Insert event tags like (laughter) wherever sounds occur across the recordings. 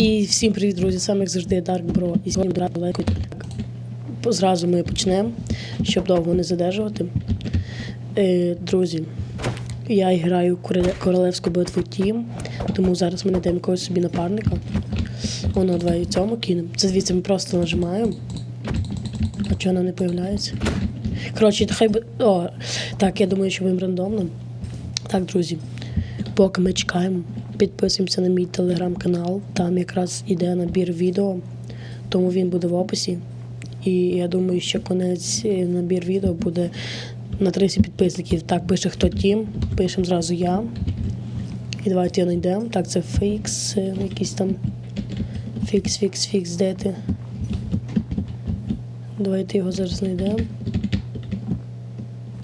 І всім привіт, друзі! Саме як завжди Dark Bro. І сьогодні буде далеко. Зразу ми почнемо, щоб довго не задержувати. Е, друзі, я граю королевську битву Тім, тому зараз ми знайдемо якогось собі напарника. Воно і цьому кинемо. Це звідси ми просто нажимаємо. А чого вона не появляється? Коротше, хай би. О, так, я думаю, що будемо рандомно. Так, друзі, поки ми чекаємо, підписуємося на мій телеграм-канал. Там якраз іде набір відео, тому він буде в описі. І я думаю, що конець е, набір відео буде на 30 підписників. Так, пише хто тім, пишемо зразу я. І давайте його знайдемо. Так, це фікс, е, якийсь там. Фікс, фікс, фікс, де ти? Давайте його зараз знайдемо.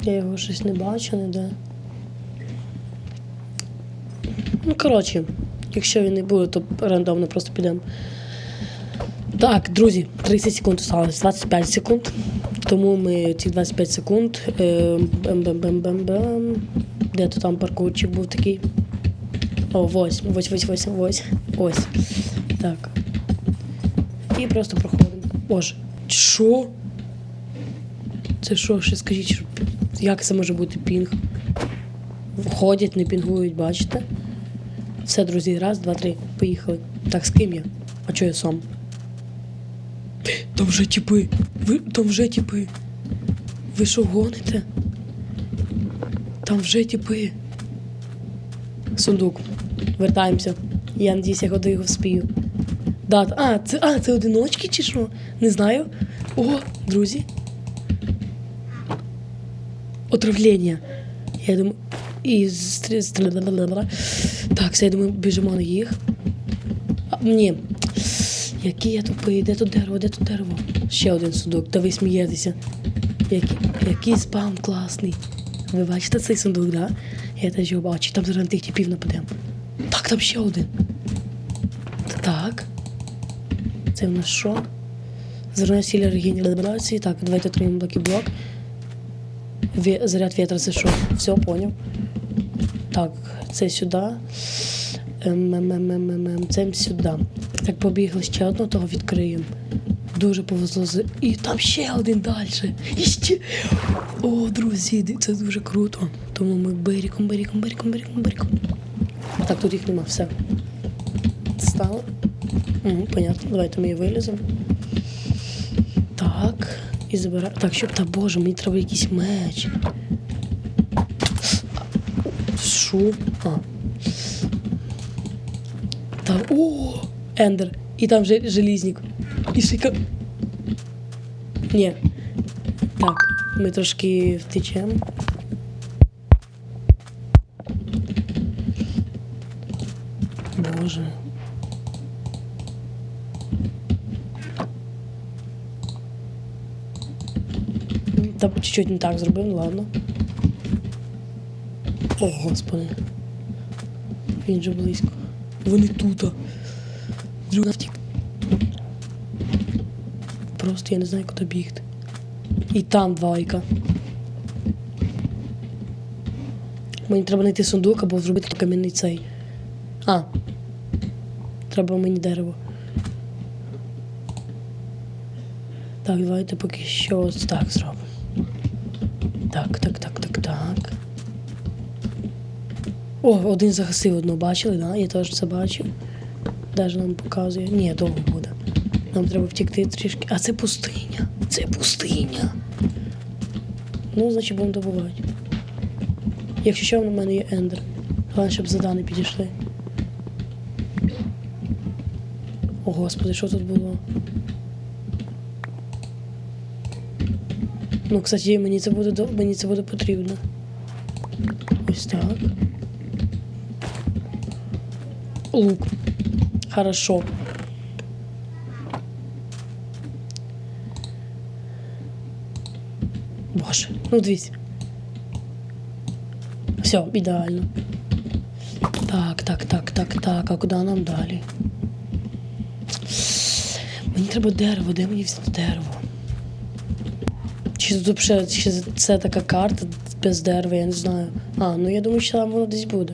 Я його щось не бачу ніде. Ну, коротше, якщо він не буде, то рандомно просто підемо. Так, друзі, 30 секунд осталось, 25 секунд. Тому ми ці 25 секунд. е, Бем-бем-бем-бем-бем. Де то там паркурчик був такий? О, ось, ось, ось, ось, ось. Ось. Так. І просто проходимо. Боже, що? Це що, ще скажіть, як це може бути пінг? Входять, не пінгують, бачите? Все, друзі, раз, два, три, поїхали. Так, з ким я? А чого я сам? Там вже тіпи. Ви там вже тіпи. Ви що гоните? Там вже тіпи. Сундук. Вертаємося. Я надіюсь, я ходи його вспію. Да, а, це, а, це одиночки чи що? Не знаю. О, друзі. Отравлення. Я думаю. І Так, все, я думаю, біжимо на їх. А, ні. Який я тупий, де тут дерево, де тут дерево? Ще один сундук, та ви смієтеся. Який, який спаун класний. Ви бачите цей сундук, да? Я теж його бачу. Там зараз тих типів нападемо. Так, там ще один. Так. Це в нас що? Зерно сілля регенерації. Так, давайте отримаємо блоки блок. Ве- Заряд ветра це що? Все, поняв. Так, це сюди. Ем, ем, ем, Це сюди. Так, побігли ще одного, того відкриємо. Дуже повезло. з- І там ще один далі. І ще. О, друзі, це дуже круто. Тому ми беріком, беріком, беріком, беріком, беріком. Так, тут їх нема, все. Стало. Угу, понятно. Давайте ми її виліземо. Так. І забираємо. Так, щоб та боже, мені треба якийсь меч. Що? А. Там. О! Ендер. І там же желізник. І шика. Ні. Так, ми трошки втечемо. Боже. Та чуть-чуть не так зробив, ну ладно. О, господи. Він же близько. Вони тут. Друга втік. Просто я не знаю, куди бігти. І там двойка. Мені треба знайти сундук або зробити кам'яний цей. А. Треба мені дерево. Так, давайте поки що ось так зробимо. Так, так, так, так, так. О, один загасив одного, бачили, да? Я теж це бачив. Даже нам показує. Ні, довго буде. Нам треба втікти трішки. А це пустиня. Це пустиня. Ну, значить, будемо добувати. Якщо що, в мене є ендер. Головне, щоб за не підійшли. О, господи, що тут було? Ну, кстати, мені це буде мені це буде потрібно. Ось так. Лук. Хорошо. Боже, ну дивіться. Все, ідеально. Так, так, так, так, так. А куди нам далі? Мені треба дерево, де мені взяти дерево? Чи чи це така карта без дерева, я не знаю. А, ну я думаю, що там воно десь буде.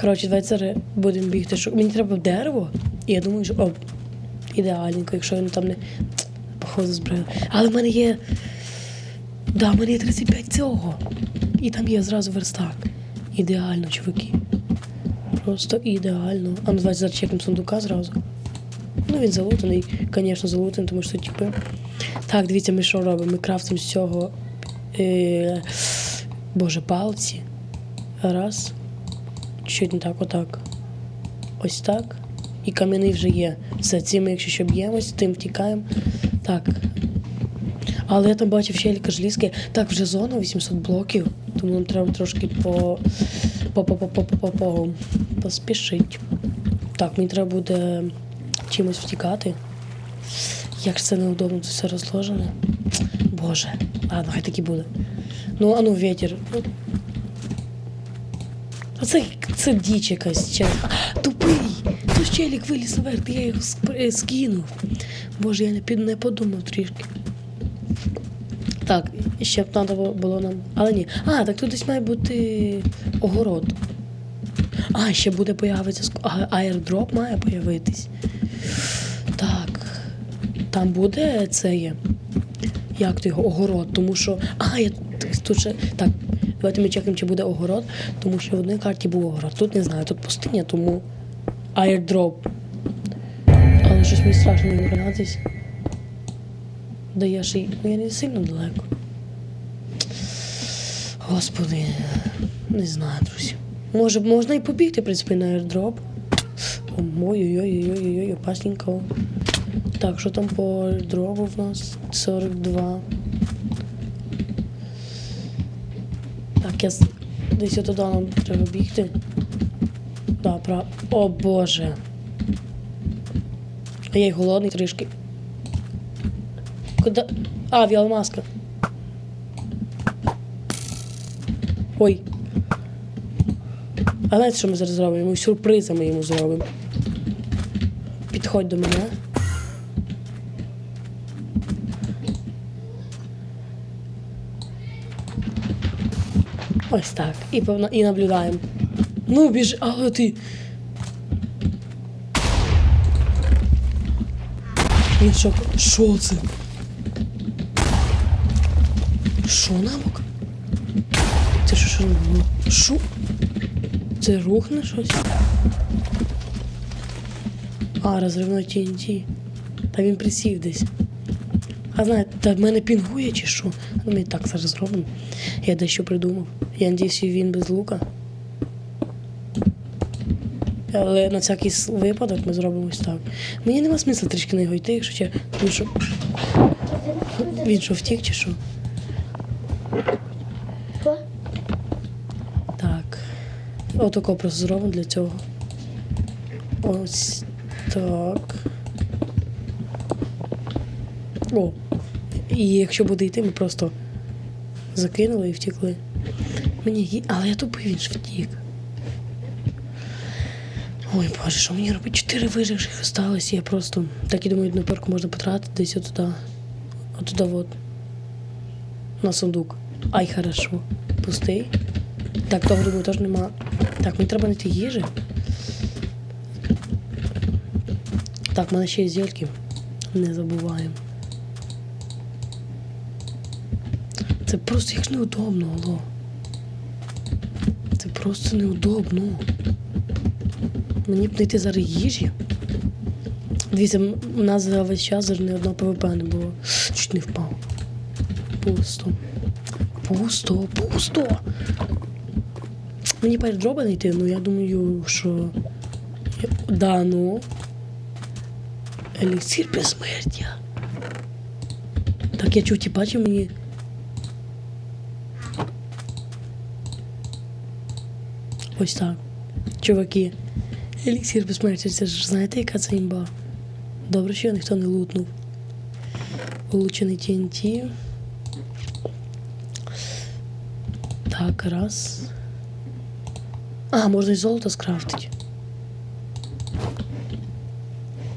Коротше, давай зараз будемо бігти. Що... Мені треба дерево. І я думаю, що. О, ідеальненько, якщо він там не. Походу збрив. Але в мене є. Да, в мене є 35 цього. І там є зразу верстак. Ідеально, чуваки. Просто ідеально. А ну давайте зараз чекнемо сундука зразу. Ну, він залутаний, звісно, залутаний, тому що типи. Так, дивіться, ми що робимо? Ми крафтимо з цього. Е... Боже, палці. Раз. Чуть не так, отак. Ось так. І кам'яний вже є. Все, цим, якщо що б'ємось, тим втікаємо. Так. Але я там бачив ще ліка желізки. Так, вже зона 800 блоків, тому нам треба трошки по. по по по по по по по поспішить. Так, мені треба буде чимось втікати. Як ж це неудобно, це все розложено. Боже, ладно, хай так і буде. Ну, а ну, ветер. Оце це діч якась чесно. Тупий! То челік виліз наверх, я його е, скинув. Боже, я не, під, не подумав трішки. Так, ще б треба було нам. Але ні. А, так тут десь має бути огород. А, ще буде появитися аердроп має появитись. Так. Там буде це є. Як то його огород? Тому що. А, я тут ще. Так, давайте ми чекаємо, чи буде огород, тому що в одній карті був огород. Тут не знаю, тут пустиня, тому аірдроп. Але щось мені страшно не гратись. Даєш і. Ну я не сильно далеко. Господи, не знаю, друзі. Може, можна і побігти, в принципі, на аірдроп. Ой-ой-ой-ой-ой-ой, опасненько. Так, що там по аірдропу в нас? 42. Так, я с- десь туди нам треба бігти. Да, прав. О Боже. А я й голодний трішки. Куда? А, віалмаска. Ой. А знаєте, що ми зараз зробимо? Ми сюрпризами йому зробимо. Підходь до мене. Ось так. І, і наблюдаємо. Ну, біж, але ти. Він що? Що це? Що намок? Це що що було? Що? Це рухне щось? А, розривно TNT. Та він присів десь. А знаєте, в мене пінгує чи що? Ну, ми так зараз зробимо. Я дещо придумав. Я надіюсь, він без лука. Але на всякий випадок ми зробимо ось так. Мені нема смисла трішки на його йти, якщо ще. Він що? Він що втік чи що? Так. Отако просто зробимо для цього. Ось так. О. І якщо буде йти, ми просто закинули і втекли. Мені Але я тупий, він ж втік. Ой, боже, що мені робити? Чотири виживших осталось, я просто. Так і думаю, одну перку можна потратити десь отуди. Отуди от. На сундук. Ай, хорошо. Пустий. Так, того думаю, теж нема. Так, мені треба знайти їжі. Так, в мене ще є зельки. Не забуваємо. Це просто як неудобно, алло. Просто неудобно. Мені б знайти зараз їжі. Дивіться, у нас за весь час зараз ні одного ПВП не було. Чуть не впав. Пусто. Пусто, пусто. Мені передроба не йти, ну я думаю, що. Да, ну. Еліксир безсмертя. Так я чув, ті бачив мені. Ось так. Чуваки. Еліксир безсмертя, це ж знаєте, яка це імба? Добре, що ніхто не лутнув. Улучений TNT. Так, раз. А, можна й золото скрафтити.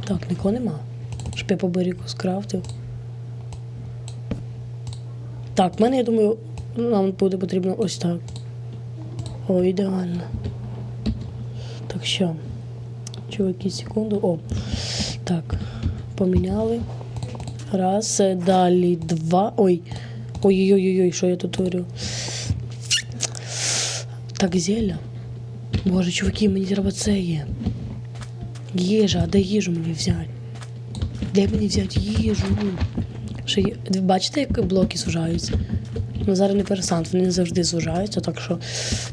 Так, нікого нема. Щоб я по скрафтив. Так, в мене, я думаю, нам буде потрібно ось так. О, ідеально. Так, що? Чуваки, секунду. О. Так. Поміняли. Раз. е, Далі два. Ой. Ой-ой-ой, що я тут творю? Так, зілля. Боже, чуваки, мені треба це є. Їжа, а де їжу мені взяти? Де мені взяти їжу? Що є... Бачите, як блоки сужаються? Ну зараз не пересант, вони завжди сужаються, так що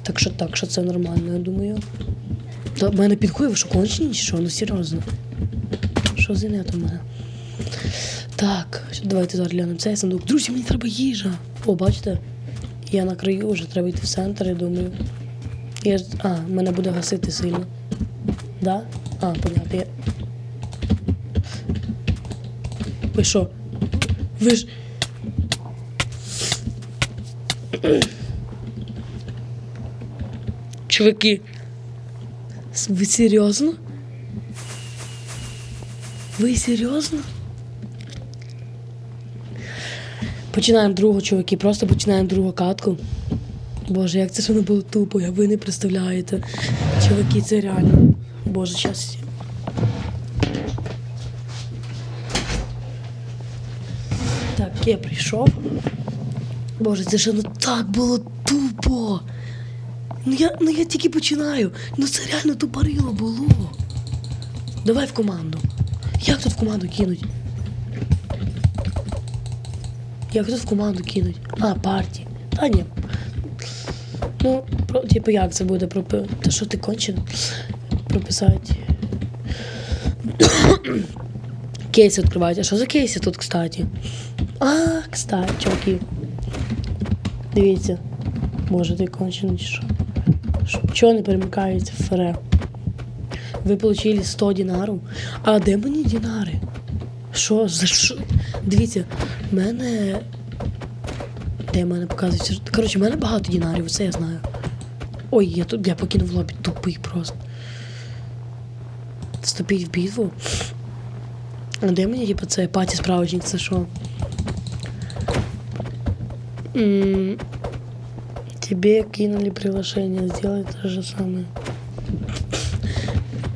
так що так, що це нормально, я думаю. Та мене підходить, що кончені чи що? Ну серйозно. Що за нет мене? Так, давайте зараз глянемо цей сундук. Друзі, мені треба їжа. О, бачите? Я на краю вже треба йти в центр, я думаю. Я. А, мене буде гасити сильно. Да? А, понятно. Я... Ви що? Ви ж. Чуваки. Ви серйозно? Ви серйозно? Починаємо другу, чуваки, просто починаємо другу катку. Боже, як це ж воно було тупо, як ви не представляєте. Чуваки, це реально. Боже, щас. Так, я прийшов. Боже, це ж воно так було тупо. Ну я, ну я тільки починаю. Ну це реально тупорило було. Давай в команду. Як тут в команду кинуть? Як тут в команду кинуть? А, парті. Та ні. Ну, про, типу, як це буде пропи... Та що ти кончен? Прописати. (coughs) кейси відкривають. А що за кейси тут, кстати? А, кстати, чуваки. Дивіться. Боже, ти кончений чи що? Чого не перемикається в фере? Ви отримали 100 динарів. А де мені динари? Що? За що? Дивіться, в мене. Де в мене показується? Коротше, в мене багато динарів, це я знаю. Ой, я тут я покинув лобі тупий просто. Вступіть в битву. А де мені, типу, це паті справочник, це що? Тебе кинули приглашение, сделай то же самое.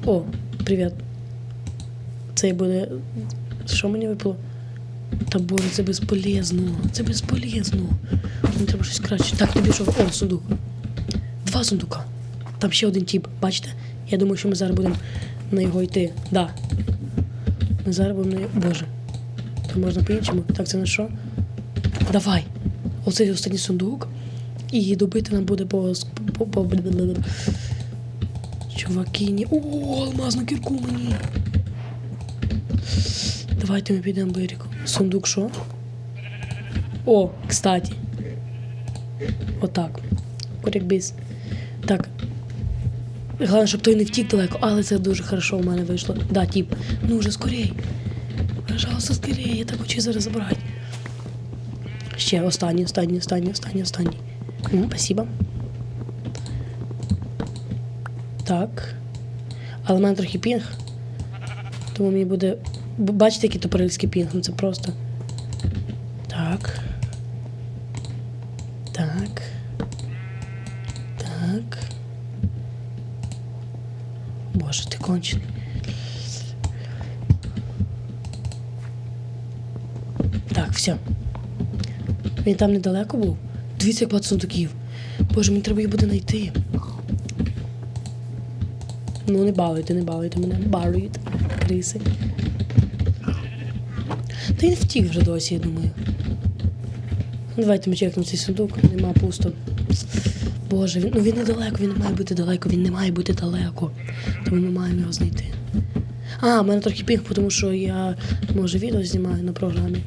О, привіт. Це буде. Що мені випало? Та боже, це безполезно. Це безполезно. Мені треба щось краще. Так, тобі що? О, сундук. Два сундука. Там ще один тип, бачите? Я думаю, що ми зараз будемо на його йти. Да. Ми зараз будемо на його. Боже. Там можна по-іншому. Так, це на що? Давай. Оцей останній сундук. І добити нам буде по. по, по, Чуваки, ні. О, алмазну кірку мені. Давайте ми підемо берегу. Сундук що? О, кстати. Отак. Корякбіз. Так. Головне, щоб той не втік далеко, але це дуже хорошо у мене вийшло. Да, тип. Ну вже скорей. Пожалуйста, скорей, я так хочу зараз забрати. Ще останній, останній, останній, останній, останній. Спасибо. Так. Але в мене трохи пінг. Тому мені буде. Бачите, який топорильський пінг? Ну це просто. Так. Так. Так. Боже, ти кончений. Так, все. Він там недалеко був. Дивіться, як багато сундуків. Боже, мені треба їх буде знайти. Ну, не балуйте, не балуйте мене. Балуйте, криси. Та він втік вже досі, я думаю. Ну, Давайте ми чекнемо цей сундук, нема пусто. Боже, він, ну він недалеко, він не має бути далеко, він не має бути далеко. Тому ми маємо його знайти. А, в мене трохи пінг, тому що я, може, відео знімаю на програмі.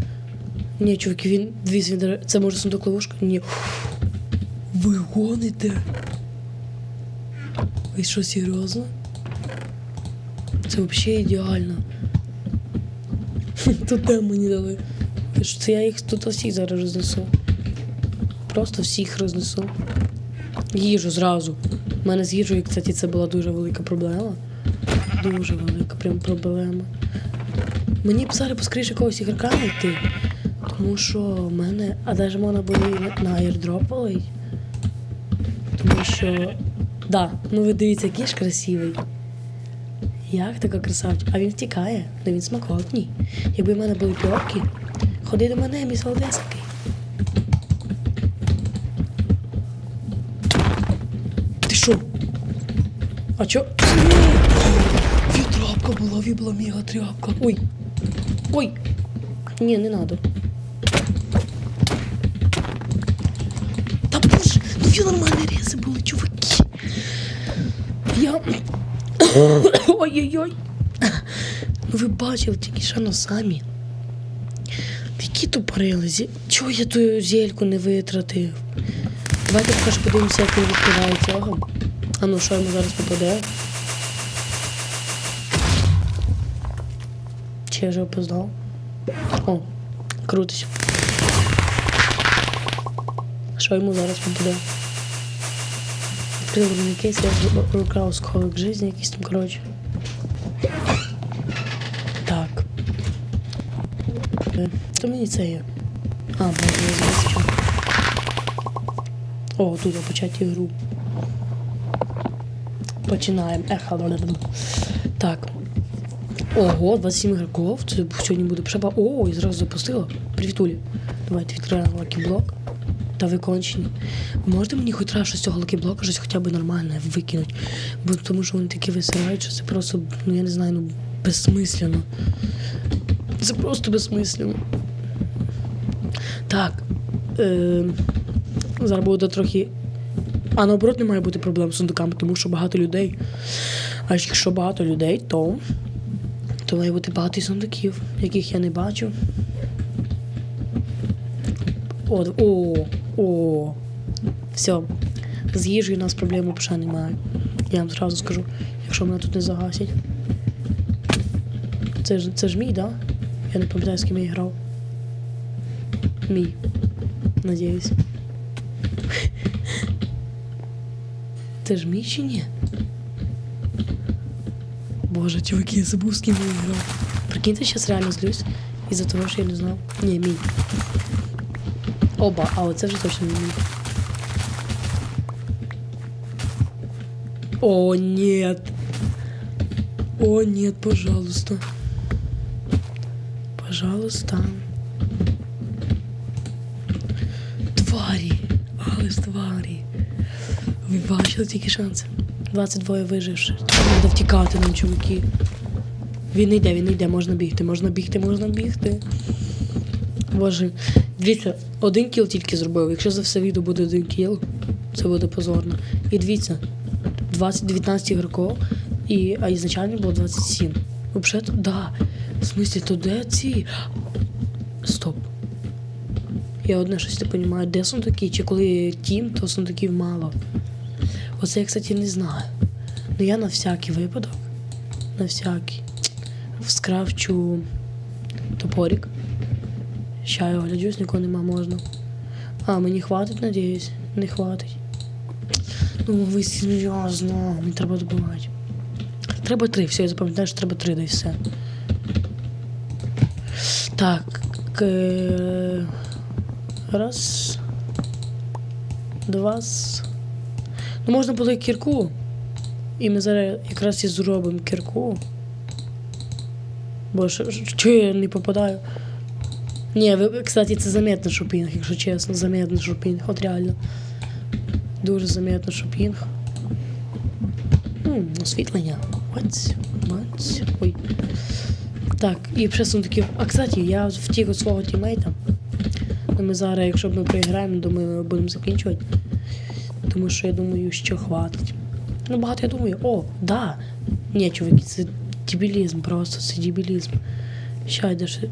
Ні, чуваки, він дві він, Це може сундук ловушка? Ні. Ви гоните? Ви що, серйозно? Це взагалі ідеально. (laughs) Тут де мені дали. Це я їх тут всіх зараз рознесу. Просто всіх рознесу. Їжу зразу. У мене з їжею, кстати, це була дуже велика проблема. Дуже велика прям проблема. Мені б зараз поскоріше якогось ігрока знайти. Тому що в мене. А навіть можна було на airdrop. Тому що. Да, ну ви дивіться, який ж красивий. Як така красавчик? А він втікає, ну він смакотній. Якби в мене були пьорки, ходи до мене, мій солодесенький. Ти що? А чо? Вітрапка була, ві була мега тряпка. Ой. Ой. Ні, не надо. Та всі нормальні рези були, чуваки. Я. (coughs) Ой-ой-ой. Ну ви бачили тільки ну самі. Які тупорили? Зі- Чого я ту зельку не витратив? Давайте поки що подивимося, як він відкриває цього. А ну, що йому зараз попаде? Чи я вже опоздав? О, крутись. Що йому зараз попаде? Мені кейс, я украв сховок жизни, якийсь там, коротше. Так. Е, То мені це є. А, я зараз що. О, тут почати гру. Починаємо. Еха. Так. Ого, 27 ігроків. Це сьогодні буде пшеба. О, і зразу запустила. Привіт, Улі. Давайте відкриємо лакі-блок. Та викончені. Ви можете мені хоч раз щось цього лакі-блока щось хоча б нормальне викинути? Бо тому що вони такі висирають, що це просто, ну я не знаю, ну безсмислено. Це просто безсмислено. Так. Е, зараз буде трохи. А наоборот, не має бути проблем з сундуками, тому що багато людей. А якщо багато людей, то, то має бути багато сундуків, яких я не бачу. О, о, о. Все. З їжею у нас проблеми вже немає. Я вам зразу скажу, якщо мене тут не загасять. Це ж, це ж мій, да? Я не пам'ятаю, з ким я грав. Мій. Надіюсь. (laughs) Це ж мій чи ні? Боже, чуваки, я забув, з ким я грав. Прикиньте, зараз реально злюсь. Із-за того, що я не знав. Ні, мій. Оба, а оце вже точно не мій. О, нет. О, нет, пожалуйста. Пожалуйста. Тварі. Але ж тварі. Ви бачили тільки шанси. 22 виживши. Треба втікати нам, чуваки. Він йде, він йде, можна бігти, можна бігти, можна бігти. Боже, дивіться, один кіл тільки зробив. Якщо за все відео буде один кіл, це буде позорно. І дивіться, 20, 19 ігроків, і, а ізначально було 27. Взагалі, то да. В смислі, то де ці? Стоп. Я одне щось не розумію, де сундуки? Чи коли тім, то сундуків мало. Оце я, кстати, не знаю. Ну я на всякий випадок. На всякий. Скрафчу топорик. Ща я огляджусь, нікого нема можна. А, мені хватить, надіюсь. Не хватить. Ну, ви серйозно, мені треба добивати. Треба три, все, я запам'ятаю, що треба три, да і все. Так. Раз. Два. Ну, можна було кірку. І ми зараз якраз і зробимо кірку. Бо що, що- я не попадаю? Ні, кстати, це заметно, що пінг, якщо чесно, заметно, що пінг, от реально. Дуже заметно, що пінг. М, освітлення. Ось, ось. Ой. Так, і сундуків. А кстати, я втік від свого тімейта. Ну, Ми зараз, якщо ми проіграємо, думаю, будемо закінчувати. Тому що я думаю, що хватить. Ну, багато я думаю, о, да. Ні, чуваки, це дебілізм просто, це дебілізм. Ща йде ще